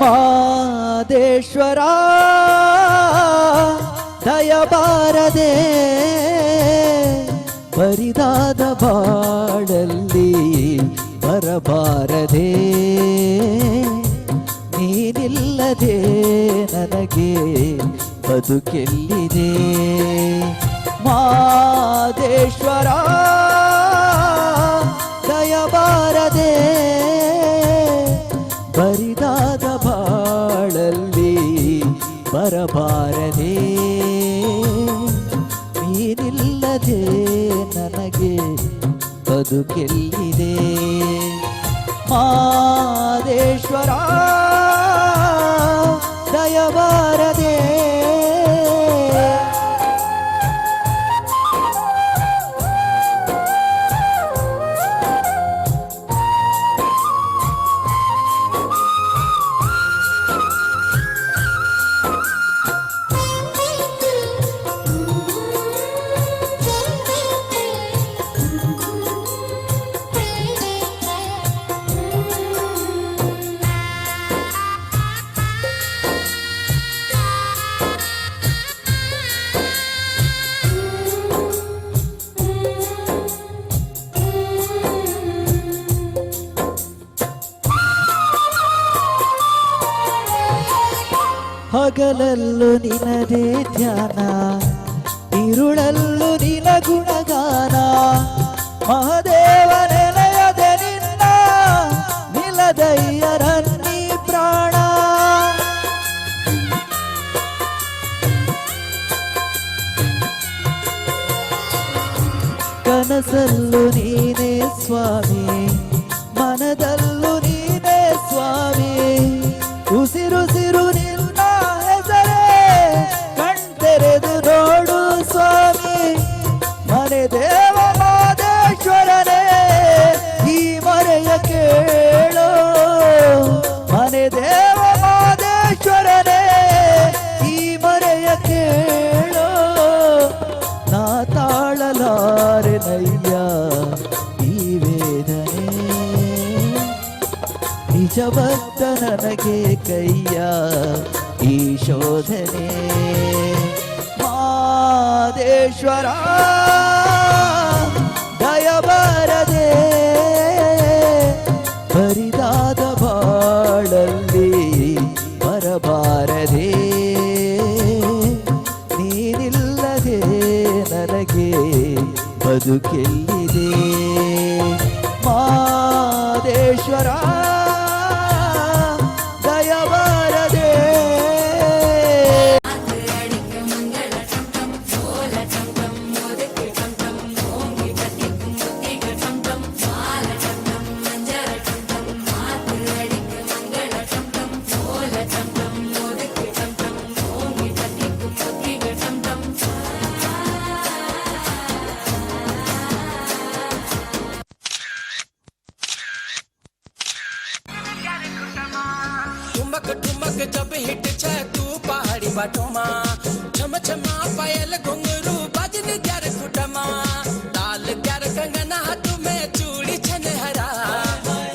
ಮಾದೇಶ್ವರ ದಯಬಾರದೆ ಬರಿದಾದ ಬಾಡಲ್ಲಿ ಬರಬಾರದೆ. ನೀನಿಲ್ಲದೆ ನನಗೆ ಬದುಕೆಲ್ಲಿದೆ? ಮಾದೇಶ್ವರ ಬರಬಾರದೆ? ನೀರಿಲ್ಲದೆ ನನಗೆ ಬದುಕೆಲ್ಲಿದೆ? ಮಾದೇಶ್ವರ ಹಗಲಲ್ಲೂ ನಿನದೇ ಧ್ಯಾನ ಇರುಳಲ್ಲೂ ನಿನ ಗುಣಗಾನ ಮಹದೇವ ನೆಲೆಯದೆ ನಿನ್ನ ನಿಲದಯ್ಯರನ್ನಿ ಪ್ರಾಣ ಕನಸಲ್ಲೂ ನೀನೇ ಸ್ವಾಮಿ ಮನದಲ್ಲೂ ನೀನೇ ಸ್ವಾಮಿ ಉಸಿರುಸಿರು ನೀ ತಾಳಲಾರೆನಯ್ಯ ಈ ವೇದನೆ ನಿಜ ಭಕ್ತ ನನಗೆ ಕೈಯ ಈ ಶೋಧನೆ ಮಾದೇಶ್ವರ ದಯಬಾರದೆ ಬರಿದಾದ ಬದುಕೆಲ್ಲಿದೆ ಮಾದೇಶ್ವರ बाटोमा, छम छमा पायल घुंगरू बाजन ग्यार खुटमा लाल ग्यार कंगना हाथ चूड़ी छन हरा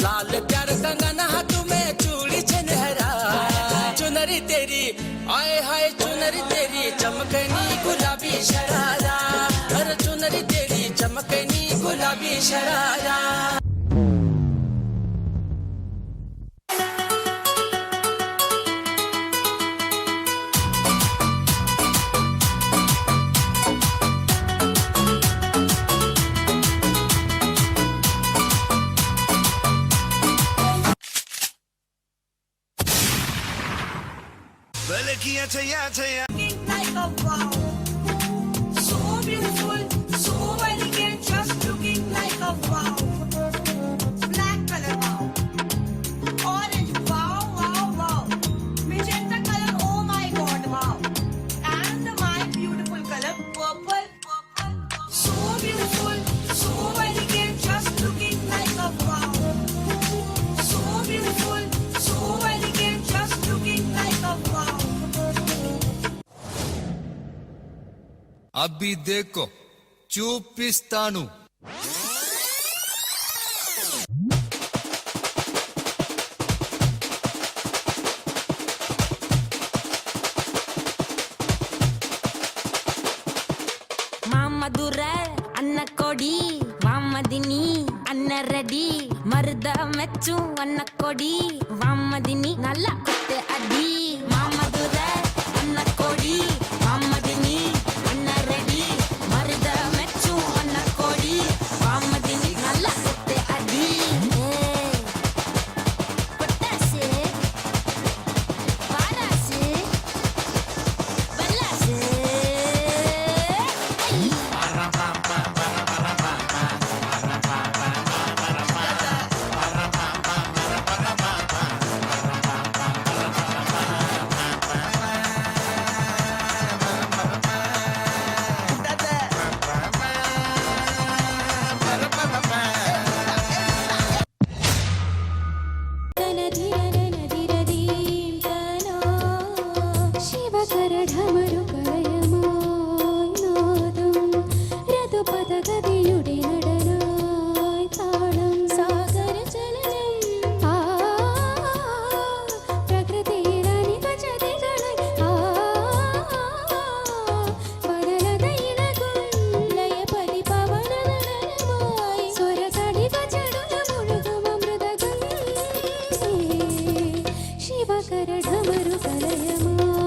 लाल ग्यार कंगना हाथ में चूड़ी छन हरा चुनरी तेरी, आए हाय चुनरी तेरी, चमकनी गुलाबी शरारा। अरे चुनरी तेरी, चमकनी गुलाबी शरारा। Kia Taya Taya. అబ్బి దేకో చూపిస్తాను. ఉపకరణమరు కలయమా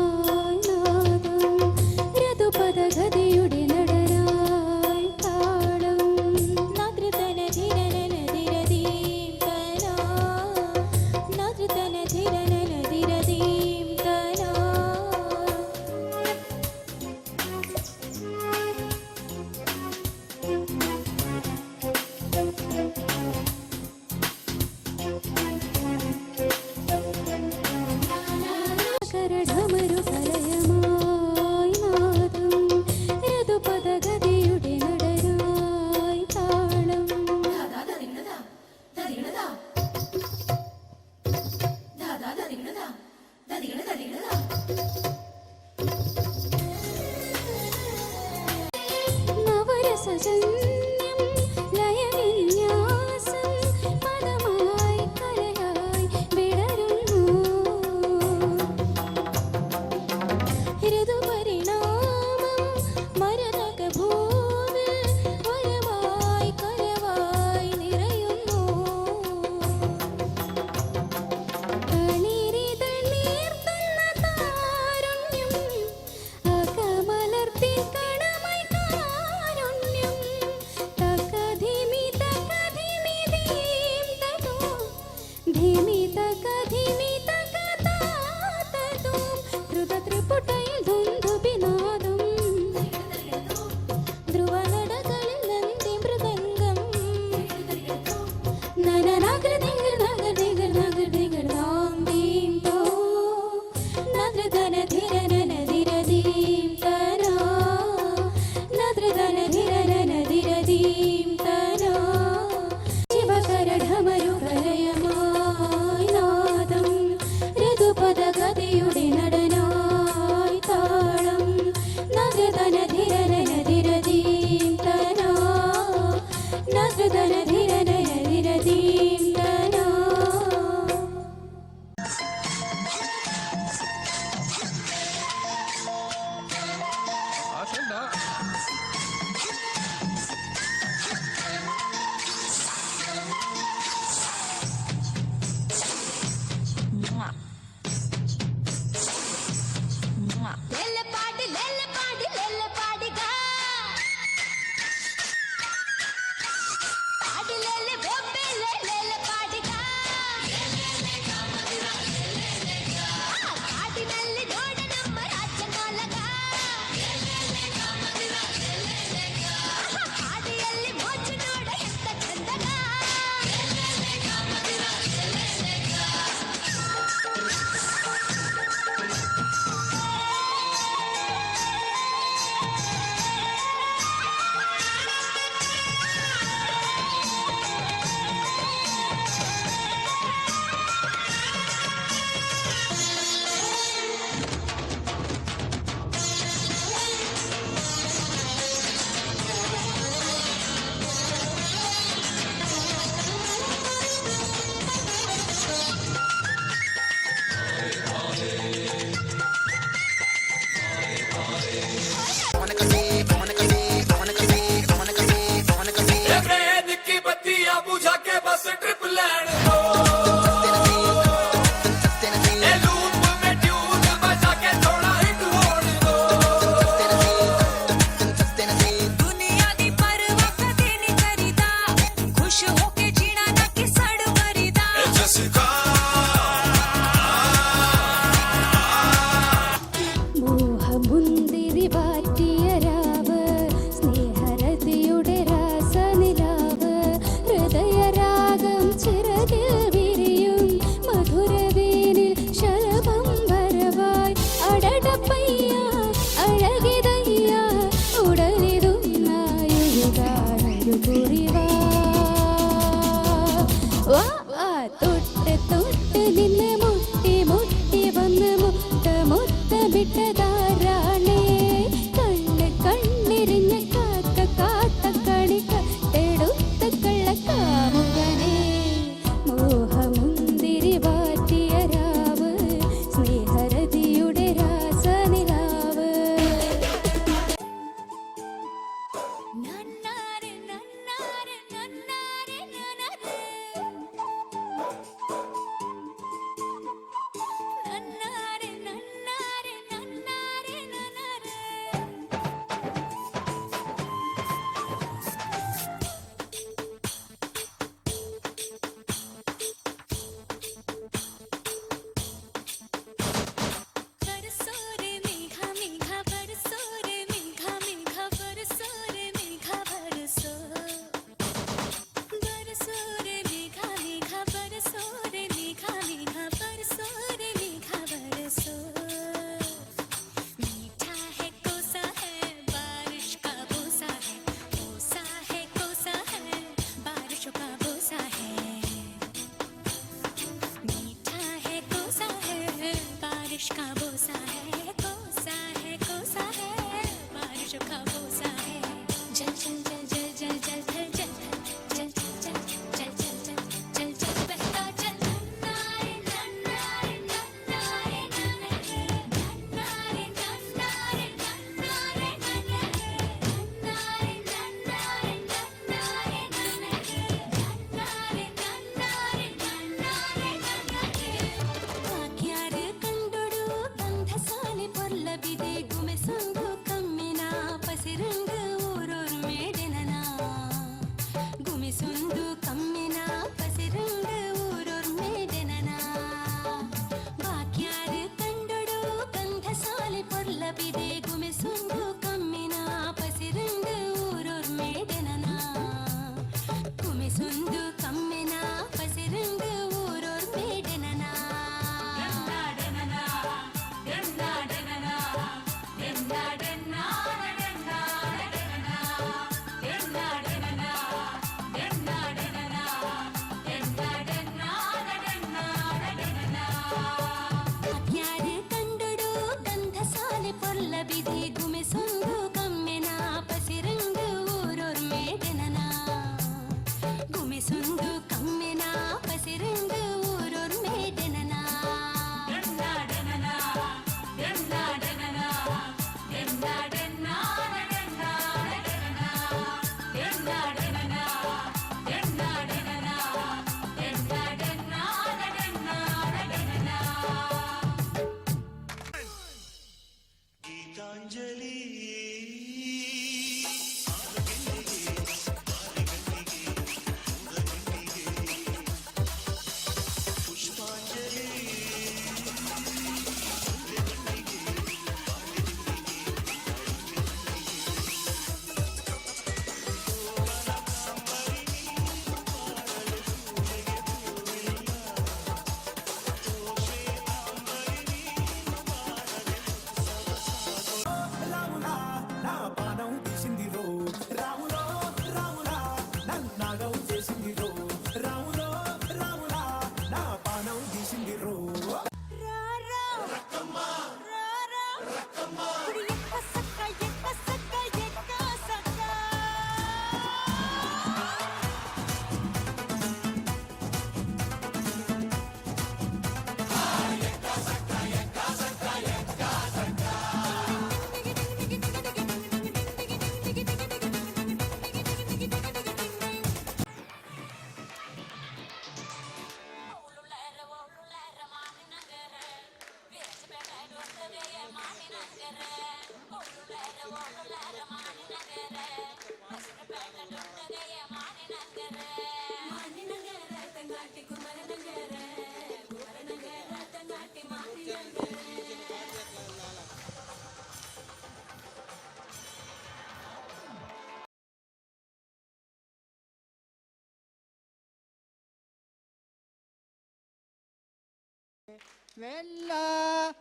மெல்ல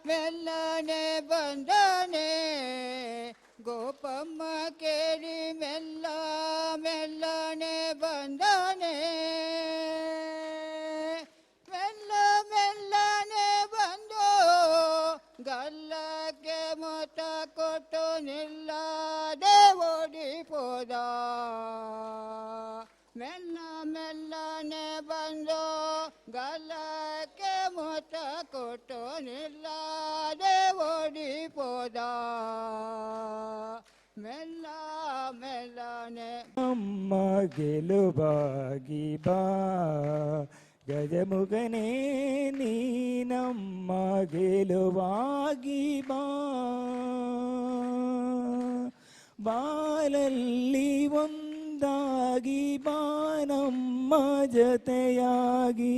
மெல்லனே வந்தனே. கோபம்ம கேடி மெல்ல மெல்லனே வந்தனே. மெல்ல மெல்லனே வந்தோ. கல்லಕ್ಕೆ ಮತ ಕೊಟ್ಟು ನಿಲ್ಲದೆ ಓಡಿ ಹೋದ ಬಾಗಿಲು ಬಾಗಿ ಬಾ ಗಜಮುಗನೇ ನೀ ನಮ್ಮ ಗೆಲುವಾಗಿ ಬಾ ಬಾಲಲ್ಲಿ ಒಂದಾಗಿ ಬಾ ನಮ್ಮ ಜತೆಯಾಗಿ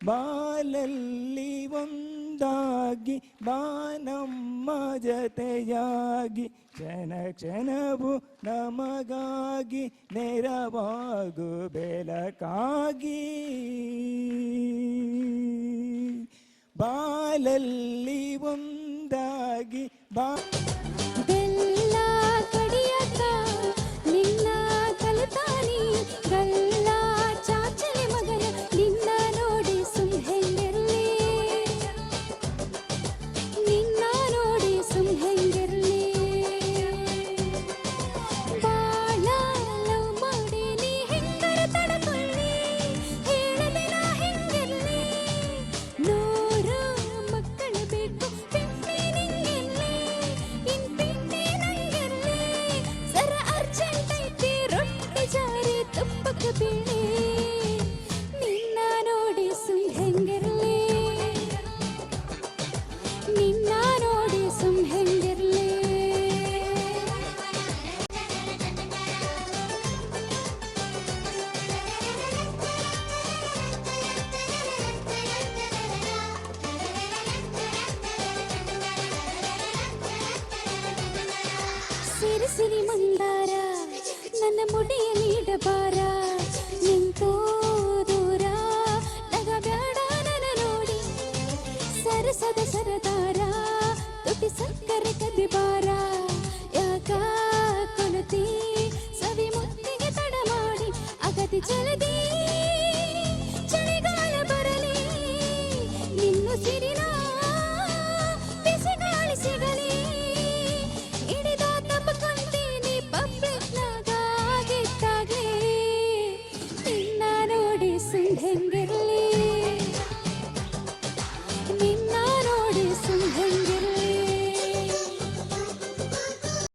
ಬಾಲಲ್ಲಿ ಒಂದಾಗಿ ಬಾನಮ್ಮ ಜತೆಯಾಗಿ ಕ್ಷಣ ಕ್ಷಣವು ನಮಗಾಗಿ ನೆರವಾಗು ಬೆಲಕಾಗಿ ಬಾಲಲ್ಲಿ ಒಂದಾಗಿ ಬಾ തൊട്ട പിഴേ ಸದ ಸರದಾರ ತುಟಿ ಸಕ್ಕರೆ ಕದಿಬಾರ ಯಾಕ ಕೊನತಿ ಸವಿ ಮುತ್ತಿಗೆ ತಡ ಮಾಡಿ ಅಗದಿ ಜಲದಿ